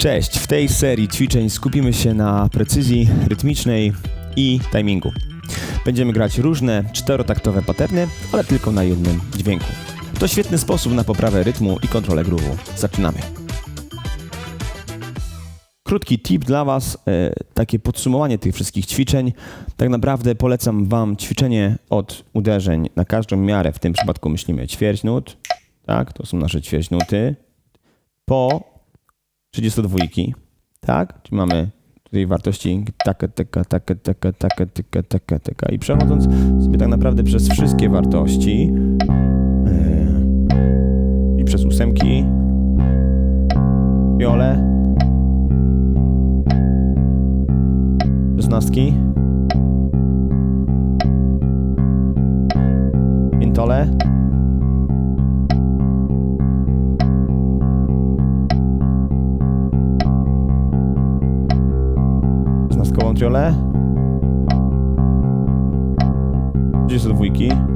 Cześć, w tej serii ćwiczeń skupimy się na precyzji rytmicznej i timingu. Będziemy grać różne czterotaktowe paterny, ale tylko na jednym dźwięku. To świetny sposób na poprawę rytmu i kontrolę groove'u. Zaczynamy. Krótki tip dla Was, e, takie podsumowanie tych wszystkich ćwiczeń. Tak naprawdę polecam Wam ćwiczenie od uderzeń na każdą miarę. W tym przypadku myślimy ćwierć nut, tak, to są nasze ćwierć nuty. Po 32, tak, czyli mamy tutaj wartości taka, taka, taka, taka, taka, taka, taka, taka. I przechodząc sobie tak naprawdę przez wszystkie wartości e, i przez ósemki, wiole, szesnastki, intole, szesnastkową triolę, 32.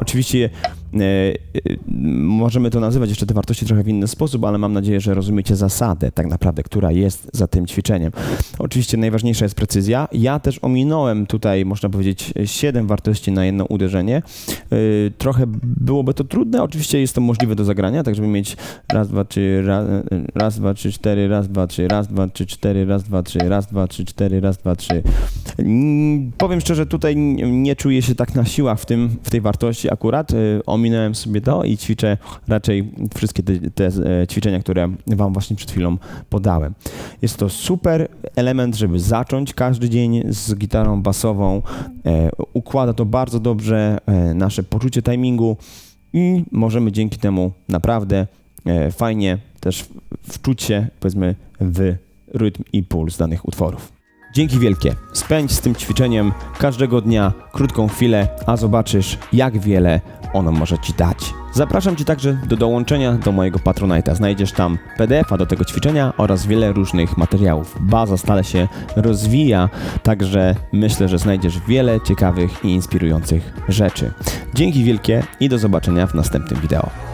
Oczywiście możemy to nazywać jeszcze te wartości trochę w inny sposób, ale mam nadzieję, że rozumiecie zasadę tak naprawdę, która jest za tym ćwiczeniem. Oczywiście najważniejsza jest precyzja. Ja też ominąłem tutaj, można powiedzieć, 7 wartości na jedno uderzenie. E, trochę byłoby to trudne, oczywiście jest to możliwe do zagrania, tak żeby mieć raz, dwa, trzy, raz, raz dwa, trzy, cztery, raz, dwa, trzy, raz, dwa, trzy, cztery, raz, dwa, trzy, raz, dwa, trzy, cztery, raz, dwa, trzy. Mm, Powiem szczerze, tutaj nie czuję się tak na siłach w, tym, w tej wartości akurat. Y, Ominąłem sobie to i ćwiczę raczej wszystkie te, te e, ćwiczenia, które Wam właśnie przed chwilą podałem. Jest to super element, żeby zacząć każdy dzień z gitarą basową. E, Układa to bardzo dobrze e, nasze poczucie timingu i możemy dzięki temu naprawdę fajnie też wczuć się, powiedzmy, w rytm i puls danych utworów. Dzięki wielkie. Spędź z tym ćwiczeniem każdego dnia krótką chwilę, a zobaczysz, jak wiele ono może Ci dać. Zapraszam Cię także do dołączenia do mojego Patronite'a. Znajdziesz tam PDF-a do tego ćwiczenia oraz wiele różnych materiałów. Baza stale się rozwija, także myślę, że znajdziesz wiele ciekawych i inspirujących rzeczy. Dzięki wielkie i do zobaczenia w następnym wideo.